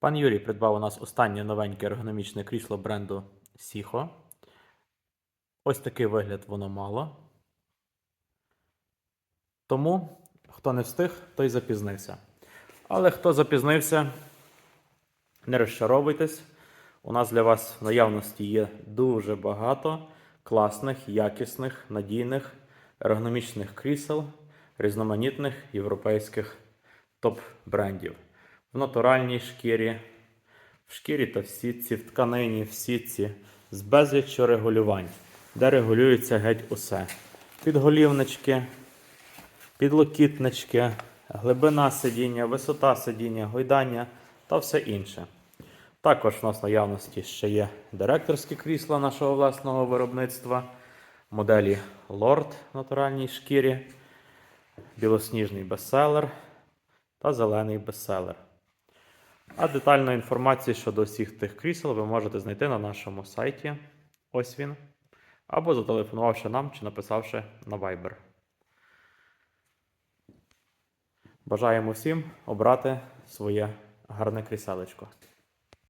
Пан Юрій придбав у нас останнє новеньке ергономічне крісло бренду Сіхо. Ось такий вигляд воно мало. Тому, хто не встиг, той запізнився. Але хто запізнився, не розчаровуйтесь. У нас для вас в наявності є дуже багато класних, якісних, надійних, ергономічних крісел, різноманітних європейських топ-брендів. В натуральній шкірі, в шкірі та в сітці, в тканині, в сітці, з безліччю регулювань, де регулюється геть усе. Підголівнички, підлокітнички, глибина сидіння, висота сидіння, гойдання та все інше. Також в нас наявності ще є директорські крісла нашого власного виробництва, моделі Lord в натуральній шкірі, білосніжний бестселер та зелений бестселер. А детальну інформацію щодо всіх тих крісел ви можете знайти на нашому сайті. Ось він. Або зателефонувавши нам чи написавши на Viber. Бажаємо всім обрати своє гарне кріселечко.